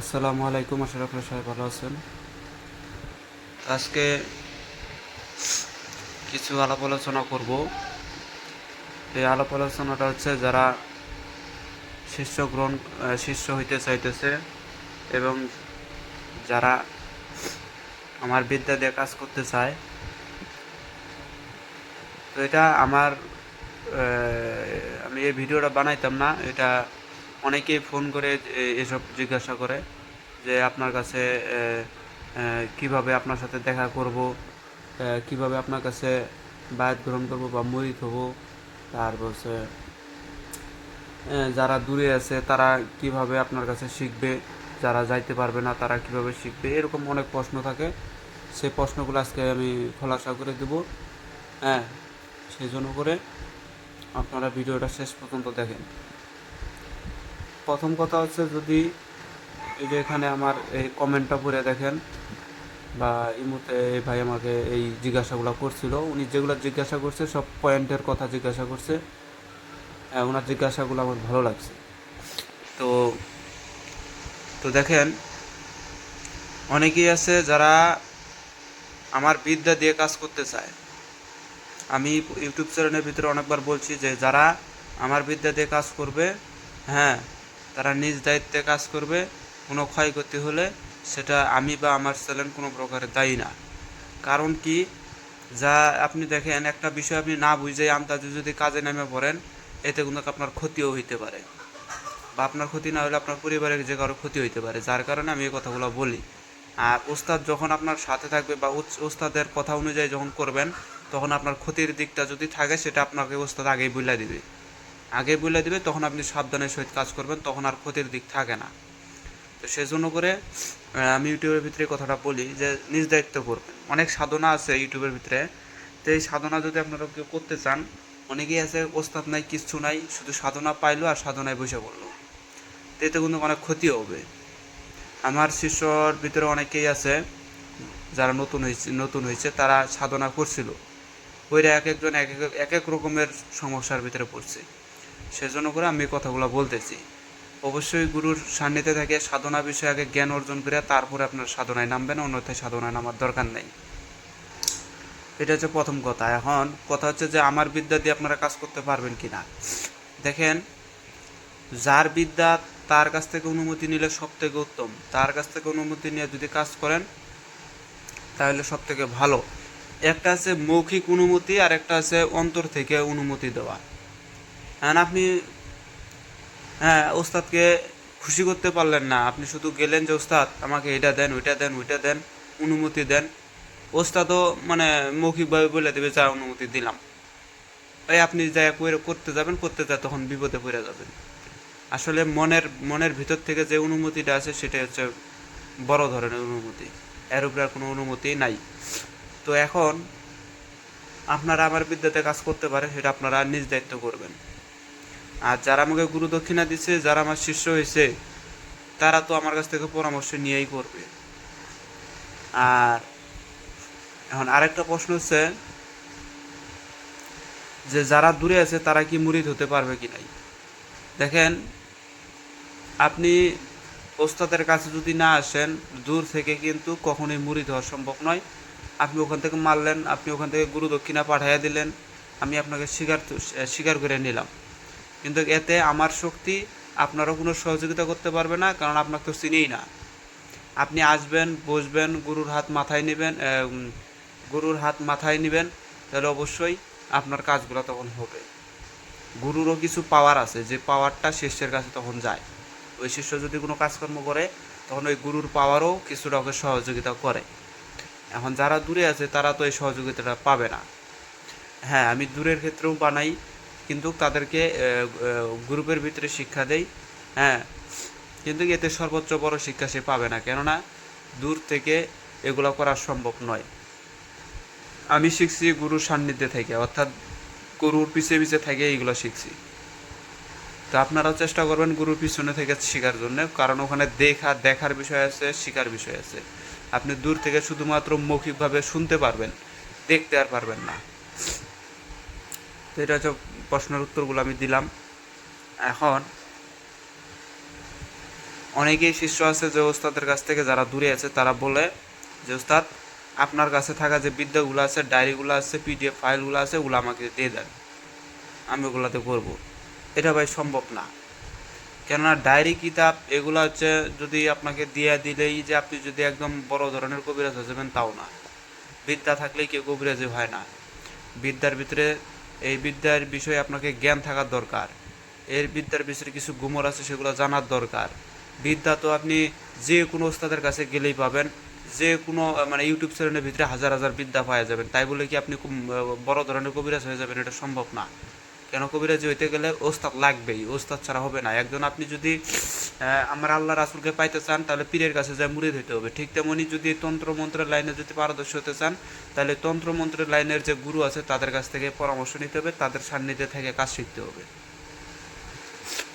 আসসালামু আলাইকুম, আশা রাখলে সবাই ভালো আছেন। আজকে কিছু আলাপ আলোচনা করব। এই আলাপ আলোচনাটা হচ্ছে যারা শিষ্য গ্রহণ শিষ্য হইতে চাইতেছে এবং যারা আমার বিদ্যা দিয়ে কাজ করতে চায়। তো এটা আমার আমি এই ভিডিওটা বানাইতাম না, এটা অনেকেই ফোন করে এসব জিজ্ঞাসা করে যে আপনার কাছে কীভাবে আপনার সাথে দেখা করব কীভাবে আপনার কাছে বায়াত গ্রহণ করব বা মরিত হব তারপর যারা দূরে আছে তারা কীভাবে আপনার কাছে শিখবে, যারা যাইতে পারবে না তারা কীভাবে শিখবে, এরকম অনেক প্রশ্ন থাকে। সেই প্রশ্নগুলো আজকে আমি খোলাসা করে দেব। হ্যাঁ সেই জন্য করে আপনারা ভিডিওটা শেষ পর্যন্ত দেখেন। প্রথম কথা হচ্ছে যদি এই যে এখানে আমার এই কমেন্টটা পড়ে দেখেন, বা এই মুহূর্তে এই ভাই আমাকে এই জিজ্ঞাসাগুলো করছিল, উনি যেগুলো জিজ্ঞাসা করছে, সব পয়েন্টের কথা জিজ্ঞাসা করছে হ্যাঁ ওনার জিজ্ঞাসাগুলো আমার ভালো লাগছে। তো তো দেখেন, অনেকেই আছে যারা আমার বিদ্যা দিয়ে কাজ করতে চায়। আমি ইউটিউব চ্যানেলের ভিতরে অনেকবার বলছি যে যারা আমার বিদ্যা দিয়ে কাজ করবে হ্যাঁ তারা নিজ দায়িত্বে কাজ করবে, কোনো ক্ষয়ক্ষতি হলে সেটা আমি বা আমার চ্যানেল কোনো প্রকারে দায়ী না। কারণ কি? যা আপনি দেখেন, একটা বিষয় আপনি না বুঝে আন্দাজে যদি কাজে নেমে পড়েন, এতে কিন্তু আপনার ক্ষতিও হইতে পারে। বা আপনার ক্ষতি না হলে আপনার পরিবারের যে কারও ক্ষতি হইতে পারে, যার কারণে আমি এই কথাগুলো বলি। আর ওস্তাদ যখন আপনার সাথে থাকবে বা ওস্তাদের কথা অনুযায়ী যখন করবেন, তখন আপনার ক্ষতির দিকটা যদি থাকে, সেটা আপনাকে ওস্তাদ আগেই বলে দিবে। আগে বলে দিবে, তখন আপনি সাবধানের সহিত কাজ করবেন, তখন আর ক্ষতির দিক থাকে না। তো সেজন্য করে আমি ইউটিউবের ভিতরে কথাটা বলি যে, নিজ দায়িত্ব করবেন। অনেক সাধনা আছে ইউটিউবের ভিতরে। তো এই সাধনা যদি আপনারা কেউ করতে চান, অনেকেই আছে, ওস্তাদ নাই, কিচ্ছু নাই, শুধু সাধনা পাইলো আর সাধনায় বসে পড়ল। তো এতে কিন্তু অনেক ক্ষতি হবে। আমার শিষ্যর ভিতরে অনেকেই আছে, যারা নতুন হয়েছে নতুন হয়েছে তারা সাধনা করছিল। ওইরা এক একজন এক এক এক এক রকমের সমস্যার ভিতরে পড়ছে। সেজন্য করে আমি কথাগুলো বলতেছি। অবশ্যই গুরুর সান্নিধ্যে থেকে সাধনা বিষয়ে আগে জ্ঞান অর্জন করে তারপরে আপনার সাধনায় নামবেন, অন্যথায় সাধনায় নামার দরকার নেই। এটা হচ্ছে প্রথম কথা। এখন কথা হচ্ছে যে আমার বিদ্যা দিয়ে আপনারা কাজ করতে পারবেন কি না দেখেন, যার বিদ্যা তার কাছ থেকে অনুমতি নিলে সব থেকে উত্তম। তার কাছ থেকে অনুমতি নিয়ে যদি কাজ করেন, তাহলে সব থেকে ভালো। একটা আছে মৌখিক অনুমতি আর একটা আছে অন্তর থেকে অনুমতি দেওয়া। হ্যাঁ আপনি হ্যাঁ ওস্তাদকে খুশি করতে পারলেন না। আপনি শুধু গেলেন যে, ওস্তাদ, আমাকে এটা দেন, ওইটা দেন ওইটা দেন, অনুমতি দেন। ওস্তাদও মানে মৌখিকভাবে বলে দেবে, যা অনুমতি দিলাম। এই আপনি যা করে- করতে যাবেন, করতে যা, তখন বিপদে পড়ে যাবেন। আসলে মনের মনের ভিতর থেকে যে অনুমতিটা আছে সেটা হচ্ছে বড় ধরনের অনুমতি। এর উপরে আর কোনো অনুমতি নাই। তো এখন আপনারা আমার বিদ্যাতে কাজ করতে পারে সেটা আপনারা নিজ দায়িত্ব করবেন। আর যারা আমাকে গুরু দক্ষিণা দিচ্ছে যারা আমার শিষ্য হয়েছে, তারা তো আমার কাছ থেকে পরামর্শ নিয়েই করবে। আর এখন আরেকটা প্রশ্ন হচ্ছে যে, যারা দূরে আছে, তারা কি মুরিদ হতে পারবে কি নাই? দেখেন, আপনি ওস্তাদের কাছে যদি না আসেন, দূর থেকে কিন্তু কখনোই মুরিদ হওয়া সম্ভব নয়। আপনি ওখান থেকে মারলেন, আপনি ওখান থেকে গুরু দক্ষিণা পাঠাইয়া দিলেন, আমি আপনাকে স্বীকার স্বীকার করে নিলাম। কিন্তু এতে আমার শক্তি আপনারও কোনো সহযোগিতা করতে পারবে না, কারণ আপনাকে তো চিনেই না। আপনি আসবেন, বসবেন, গুরুর হাত মাথায় নেবেন গুরুর হাত মাথায় নেবেন, তাহলে অবশ্যই আপনার কাজগুলো তখন হবে। গুরুরও কিছু পাওয়ার আছে, যে পাওয়ারটা শিষ্যের কাছে তখন যায়। ওই শিষ্য যদি কোনো কাজকর্ম করে, তখন ওই গুরুর পাওয়ারও কিছুটা ওকে সহযোগিতা করে। এখন যারা দূরে আছে, তারা তো এই সহযোগিতাটা পাবে না। হ্যাঁ আমি দূরের ক্ষেত্রেও বানাই কিন্তু তাদেরকে গ্রুপের ভিতরে শিক্ষা দেই হ্যাঁ। কিন্তু এতে সর্বোচ্চ বড় শিক্ষা সে পাবে না, কেননা দূর থেকে এগুলো করা সম্ভব নয়। আমি শিখছি গুরুর সান্নিধ্যে থেকে, অর্থাৎ গরুর পিছে পিছে থেকে এইগুলো শিখছি। তো আপনারাও চেষ্টা করবেন গুরুর পিছনে থেকে শেখার জন্য, কারণ ওখানে দেখা, দেখার বিষয় আছে, শেখার বিষয় আছে। আপনি দূর থেকে শুধুমাত্র মৌখিকভাবে শুনতে পারবেন, দেখতে আর পারবেন না। তো এটা হচ্ছে প্রশ্নের উত্তরগুলো আমি দিলাম। এখন, অনেকেই শিষ্য আছে যে ওস্তাদের কাছ থেকে যারা দূরে আছে, তারা বলে যে, ওস্তাদ, আপনার কাছে থাকা যে বিদ্যাগুলো আছে, ডায়েরিগুলো আছে, পিডিএফ ফাইলগুলো আছে, ওগুলো আমাকে দিয়ে দেন। আমি ওগুলাতে করব। এটা ভাই সম্ভব না। কেননা ডায়েরি, কিতাব, এগুলো হচ্ছে যদি আপনাকে দিয়ে দিলেই যে আপনি যদি একদম বড় ধরনের কবিরাজ হয়ে যাবেন, তাও না। বিদ্যা থাকলেই কেউ কবিরাজি হয় না। বিদ্যার ভিতরে এই বিদ্যার বিষয়ে আপনাকে জ্ঞান থাকার দরকার। এর বিদ্যার বিষয়ে কিছু গুমর আছে, সেগুলো জানার দরকার। বিদ্যা তো আপনি যে কোনো ওস্তাদের কাছে গেলেই পাবেন। যে কোনো মানে ইউটিউব চ্যানেলের ভিতরে হাজার হাজার বিদ্যা পাওয়া যাবেন। তাই বলে কি আপনি বড় ধরনের কবিরাজ হয়ে যাবেন? এটা সম্ভব না। কেন কবিরাজি হইতে গেলে ওস্তাদ লাগবেই, ওস্তাদ ছাড়া হবে না। একজন আপনি যদি আমার আল্লাহ রাসুলকে পাইতে চান, তাহলে পীরের কাছে যায় মুড়িদ হইতে হবে। ঠিক তেমনি যদি তন্ত্র মন্ত্রের লাইনে যদি পারদর্শী হতে চান, তাহলে তন্ত্র মন্ত্রের লাইনের যে গুরু আছে, তাদের কাছ থেকে পরামর্শ নিতে হবে, তাদের সান্নিধ্যে থেকে কাজ শিখতে হবে।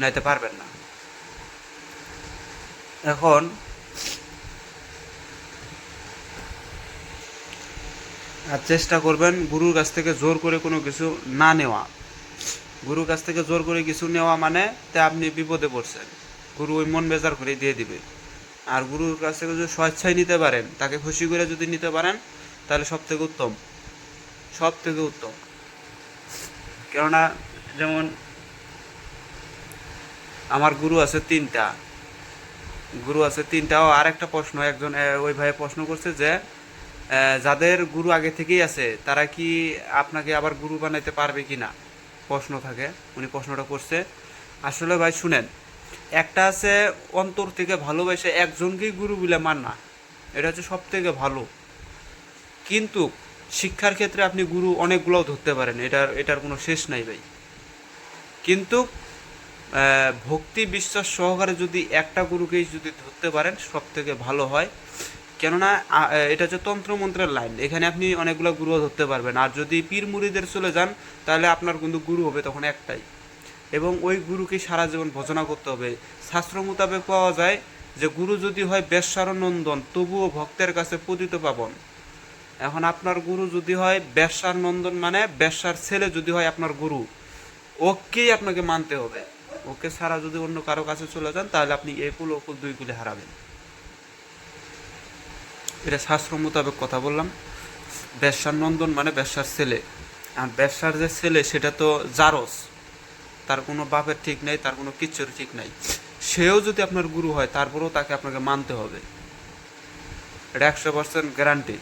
নাইতে পারবেন না। এখন, আর চেষ্টা করবেন গুরুর কাছ থেকে জোর করে কোনো কিছু না নেওয়া। গুরুর কাছ থেকে জোর করে কিছু নেওয়া মানে তে আপনি বিপদে পড়ছেন। গুরু ওই মন বেজার করে দিয়ে দিবে। আর গুরুর কাছ থেকে যদি স্বেচ্ছায় নিতে পারেন, তাকে খুশি করে যদি নিতে পারেন, তাহলে সব থেকে উত্তম। সব থেকে উত্তম। কেননা যেমন আমার গুরু আছে তিনটা। গুরু আছে তিনটা। ও আরেকটা প্রশ্ন, একজন ওই ভাই প্রশ্ন করছে যে যাদের গুরু আগে থেকেই আছে, তারা কি আপনাকে আবার গুরু বানাইতে পারবে কি না প্রশ্ন থাকে, উনি প্রশ্নটা করছে। আসলে ভাই শুনেন, একটা আছে অন্তর থেকে ভালোবেসে একজনকেই গুরু বলে মানা, এটা হচ্ছে সব থেকে ভালো। কিন্তু শিক্ষার ক্ষেত্রে আপনি গুরু অনেকগুলোও ধরতে পারেন, এটার এটার কোনো শেষ নাই ভাই। কিন্তু ভক্তি, বিশ্বাস সহকারে যদি একটা গুরুকেই যদি ধরতে পারেন সব থেকে ভালো হয়। কেননা এটা হচ্ছে তন্ত্রমন্ত্রের লাইন। এখানে আপনি অনেকগুলো গুরু ধরতে পারবেন। আর যদি পীর মুড়িদের চলে যান, তাহলে আপনার কিন্তু গুরু হবে তখন একটাই। এবং ওই গুরুকে সারা জীবন ভজনা করতে হবে। শাস্ত্র মোতাবেক পাওয়া যায় যে, গুরু যদি হয় বেশ্যার নন্দন তবুও ভক্তের কাছে পতিত পাবন। এখন আপনার গুরু যদি হয় বেশ্যার নন্দন মানে বেশ্যার ছেলে যদি হয় আপনার গুরু, ওকেই আপনাকে মানতে হবে। ওকে ছাড়া যদি অন্য কারও কাছে চলে যান, তাহলে আপনি এই কুল ও কুল দুই কুলে হারাবেন। এটা শাস্ত্র মোতাবেক কথা বললাম। বেশ্যার নন্দন মানে ব্যবসার ছেলে। আর ব্যবসার যে ছেলে, সেটা তো জারস তার কোনো বাপের ঠিক নেই, তার কোনো কিচ্ছুর ঠিক নাই। সেও যদি আপনার গুরু হয়, তারপরেও তাকে আপনাকে মানতে হবে। এটা একশো পার্সেন্ট গ্যারান্টি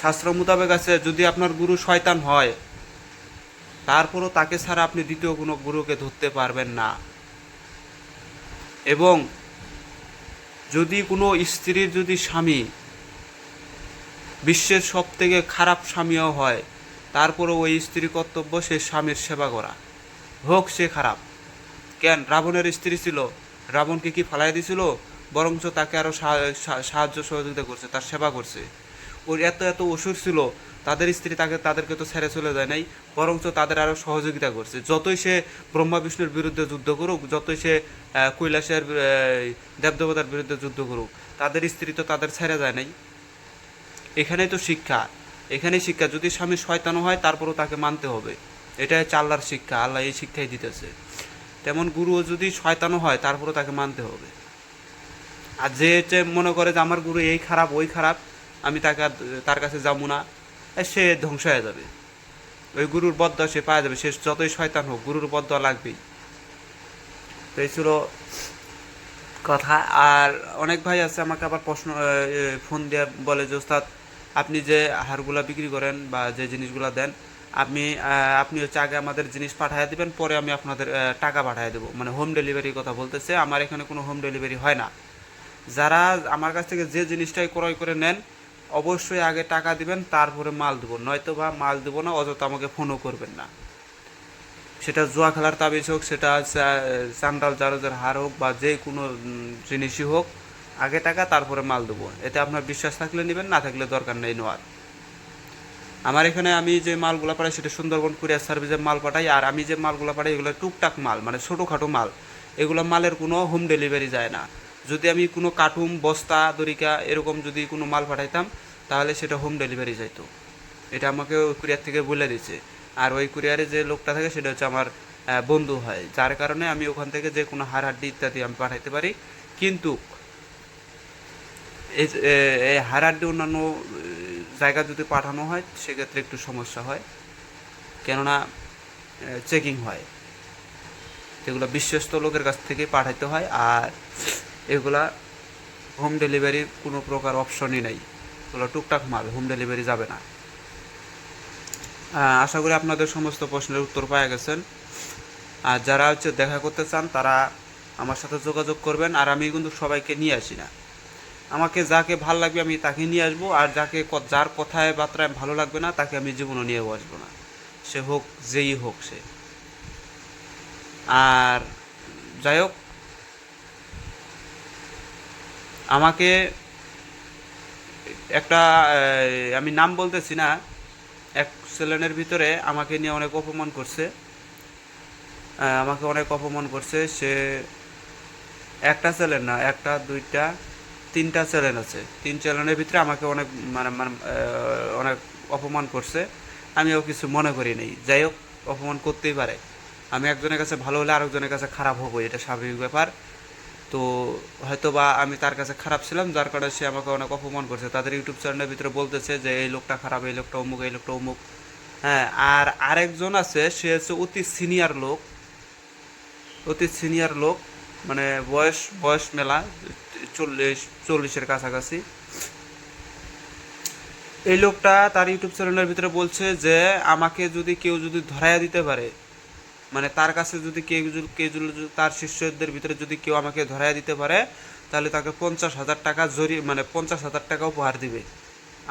শাস্ত্র মোতাবেক আছে, যদি আপনার গুরু শয়তান হয়, তারপরও তাকে ছাড়া আপনি দ্বিতীয় কোনো গুরুকে ধরতে পারবেন না। এবং যদি কোনো স্ত্রীর যদি স্বামী বিশ্বের সব থেকে খারাপ স্বামীও হয় তারপরে ওই স্ত্রী কর্তব্য সে স্বামীর সেবা করা। হোক সে খারাপ। কেন? রাবণের স্ত্রী ছিল। রাবণকে কি ফালাই দিছিল বরঞ্চ তাকে আরও সা- সা- সাহায্য সহযোগিতা করছে, তার সেবা করছে। ওর এত এত অসুর ছিল তাদের স্ত্রী তাকে, তাদেরকে তো ছেড়ে চলে যায় নাই, বরঞ্চ তাদের আরও সহযোগিতা করছে। যতই সে ব্রহ্মা বিষ্ণুর বিরুদ্ধে যুদ্ধ করুক, যতই সে কৈলাসের দেবদেবতার বিরুদ্ধে যুদ্ধ করুক, তাদের স্ত্রী তো তাদের ছেড়ে যায় নাই। এখানেই তো শিক্ষা। এখানেই শিক্ষা, যদি স্বামী শয়তানো হয়, তারপরেও তাকে মানতে হবে। এটা হচ্ছে আল্লাহর শিক্ষা, আল্লাহ এই শিক্ষাই দিতেছে। তেমন গুরুও যদি শয়তানো হয়, তারপরেও তাকে মানতে হবে। আর যে মনে করে যে, আমার গুরু এই খারাপ, ওই খারাপ, আমি তাকে তার কাছে যাব না। সে ধ্বংস হয়ে যাবে। ওই গুরুর বদ্ধ সে পাওয়া যাবে, সে যতই শয়তান হোক, গুরুর বদ্ধ লাগবেই। তো এই ছিল কথা। আর অনেক ভাই আছে, আমাকে আবার প্রশ্ন ফোন দিয়ে বলে যে, ওস্তাদ, আপনি যে হারগুলা বিক্রি করেন বা যে জিনিসগুলা দেন, আপনি আপনি হচ্ছে আগে আমাদের জিনিস পাঠিয়ে দিবেন, পরে আমি আপনাদের টাকা পাঠিয়ে দেবো। মানে হোম ডেলিভারির কথা বলতেছে, আমার এখানে কোনো হোম ডেলিভারি হয় না। যারা আমার কাছ থেকে যে জিনিসটাই ক্রয় করে নেন অবশ্যই আগে টাকা দিবেন, তারপরে মাল দেবো। নয়তো বা মাল দেবো না, অযথা আমাকে ফোনও করবেন না। সেটা জুয়া খেলার তাবিজ হোক, সেটা চান্ডাল জারজের হার হোক বা যে কোনো জিনিসই হোক, আগে টাকা, তারপরে মাল দেবো। এতে আপনার বিশ্বাস থাকলে নেবেন, না থাকলে দরকার নেই নেওয়ার। আমার এখানে আমি যে মালগুলো পাঠাই, সেটা সুন্দরবন কুরিয়ার সার্ভিসের মাল পাঠাই, আর আমি যে মালগুলো পাঠাই, এগুলো টুকটাক মাল মানে ছোটোখাটো মাল। এগুলো মালের কোনো হোম ডেলিভারি যায় না। যদি আমি কোনো কার্টুন বস্তা দরিকা এরকম যদি কোনো মাল পাঠাইতাম তাহলে সেটা হোম ডেলিভারি যাইতো। এটা আমাকে ওই কুরিয়ার থেকে বলে দিচ্ছে আর ওই কুরিয়ারে যে লোকটা থাকে সেটা হচ্ছে আমার বন্ধু হয়। যার কারণে আমি ওখান থেকে যে কোনো হাড় হাড্ডি ইত্যাদি আমি পাঠাইতে পারি। কিন্তু এই যে, এ, এই হাড় হাড্ডি অন্যান্য জায়গা যদি পাঠানো হয় সেক্ষেত্রে একটু সমস্যা হয়। কেননা চেকিং হয়। যেগুলো বিশ্বস্ত লোকের কাছ থেকে পাঠাইতে হয়। আর এগুলা হোম ডেলিভারির কোনো প্রকার অপশনই নেই। এগুলো টুকটাক মাল হোম ডেলিভারি যাবে না। আশা করি আপনাদের সমস্ত প্রশ্নের উত্তর পাওয়া গেছেন। আর যারা হচ্ছে দেখা করতে চান, তারা আমার সাথে যোগাযোগ করবেন। আর আমি কিন্তু সবাইকে নিয়ে আসি না। আমাকে যাকে ভালো লাগবে আমি তাকে নিয়ে আসব। আর যাকে যার কথায় বার্তায় ভালো লাগবে না, তাকে আমি জীবনও নিয়ে আসব না। সে হোক, যেই হোক সে। আর যাই হোক আমাকে একটা আমি নাম বলতেছি না, এক ছেলেনের ভিতরে আমাকে নিয়ে অনেক অপমান করছে। আমাকে অনেক অপমান করছে। সে একটা চ্যানেল না, একটা, দুইটা, তিনটা চ্যানেল আছে। তিন চ্যানেলের ভিতরে আমাকে অনেক মানে মানে অনেক অপমান করছে। আমিও কিছু মনে করি নেই। যাই হোক, অপমান করতেই পারে। আমি একজনের কাছে ভালো হলে আরেকজনের কাছে খারাপ হব, এটা স্বাভাবিক ব্যাপার। তো হয়তো বা আমি তার কাছে খারাপ ছিলাম, যার কারণে সে আমাকে অনেক অপমান করছে। তাদের ইউটিউব চ্যানেলের ভিতরে বলতেছে যে, এই লোকটা খারাপ, এই লোকটা অমুক, এই লোকটা অমুক। হ্যাঁ আর আরেকজন আছে, সে হচ্ছে অতি সিনিয়র লোক, অতি সিনিয়র লোক মানে বয়স বয়স মেলা, চল্লিশ, চল্লিশের কাছাকাছি। এই লোকটা তার ইউটিউব চ্যানেলের ভিতরে বলছে যে, আমাকে যদি কেউ যদি ধরাইয়া দিতে পারে মানে তার কাছে যদি কেউ কেউ তার শিষ্যদের ভিতরে যদি কেউ আমাকে ধরাইয়া দিতে পারে, তাহলে তাকে পঞ্চাশ হাজার টাকা জরি মানে পঞ্চাশ হাজার টাকা উপহার দিবে।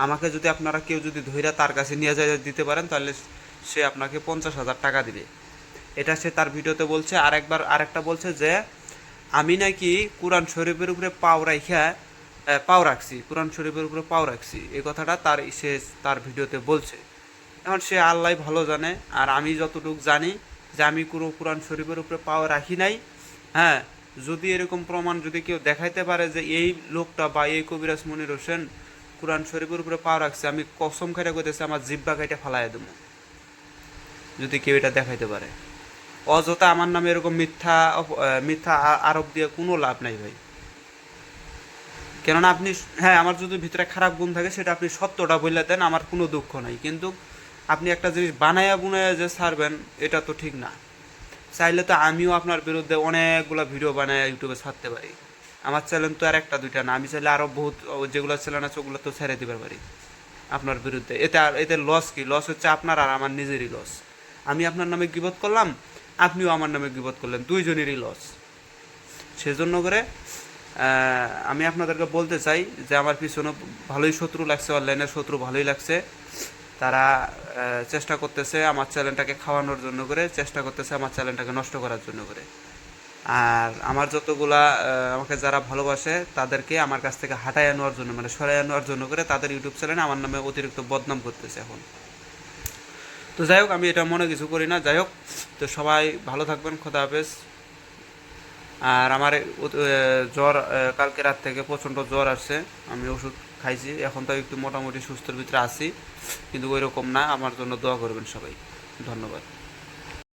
আমাকে যদি আপনারা কেউ যদি ধইরা তার কাছে নিয়ে যায় দিতে পারেন, তাহলে সে আপনাকে পঞ্চাশ হাজার টাকা দিবে। এটা সে তার ভিডিওতে বলছে। আর একবার আরেকটা বলছে যে, আমি নাকি কোরআন শরীফের উপরে পাও রাইখা পাও রাখছি। কোরআন শরীফের উপরে পাও রাখছি। এই কথাটা তার সে তার ভিডিওতে বলছে। এখন সে আল্লাহ ভালো জানে, আর আমি যতটুকু জানি যে আমি কোনো কোরআন শরীফের উপরে পাও রাখি নাই। হ্যাঁ যদি এরকম প্রমাণ যদি কেউ দেখাইতে পারে যে এই লোকটা বা এই কবিরাজ মনির হোসেন কোরআন শরীফের উপরে পাও রাখছে, আমি কসম খাইটা করতেছি আমার জিব্বা কাইটা ফালাই দেবো। যদি কেউ এটা দেখাইতে পারে। অযথা আমার নামে এরকম মিথ্যা মিথ্যা আরোপ দিয়ে কোনো লাভ নাই ভাই। কেননা আপনি হ্যাঁ আমার যদি ভিতরে খারাপ গুণ থাকে, সেটা আপনি সত্যটা বললে দেন, আমার কোনো দুঃখ নাই। কিন্তু আপনি একটা জিনিস বানায়া বুনায়া যে ছাড়বেন, এটা তো ঠিক না। চাইলে তো আমিও আপনার বিরুদ্ধে অনেকগুলো ভিডিও বানায় ইউটিউবে ছাড়তে পারি। আমার চ্যানেল তো আর একটা দুইটা না, আমি চাইলে আরও বহুত যেগুলো চ্যানেল আছে ওগুলো তো ছেড়ে দিতে পারি আপনার বিরুদ্ধে। এতে আর, এতে লস কি? লস হচ্ছে আপনার আর আমার নিজেরই লস আমি আপনার নামে গিবত করলাম, আপনিও আমার নামে গিবত করলেন, দুইজনেরই লস সেজন্য করে আমি আপনাদেরকে বলতে চাই যে আমার পিছনে ভালোই শত্রু লাগছে অনলাইনের শত্রু ভালোই লাগছে। তারা চেষ্টা করতেছে আমার চ্যানেলটাকে খাওয়ানোর জন্য করে, চেষ্টা করতেছে আমার চ্যানেলটাকে নষ্ট করার জন্য করে। আর আমার যতগুলা আমাকে যারা ভালোবাসে তাদেরকে আমার কাছ থেকে হাঁটাই আনোয়ার জন্য মানে সরাই আনোয়ার জন্য করে তাদের ইউটিউব চ্যানেলে আমার নামে অতিরিক্ত বদনাম করতেছে এখন। তো যাই হোক, আমি এটা মনে কিছু করি না। যাই হোক, তো সবাই ভালো থাকবেন, খোদা হাফেজ। আর আমার জ্বর কালকে রাত থেকে প্রচণ্ড জ্বর আসছে, আমি ওষুধ খাইছি, এখন তো একটু মোটামুটি সুস্থর ভিতরে আছি, কিন্তু ওই রকম না, আমার জন্য দোয়া করবেন সবাই। ধন্যবাদ।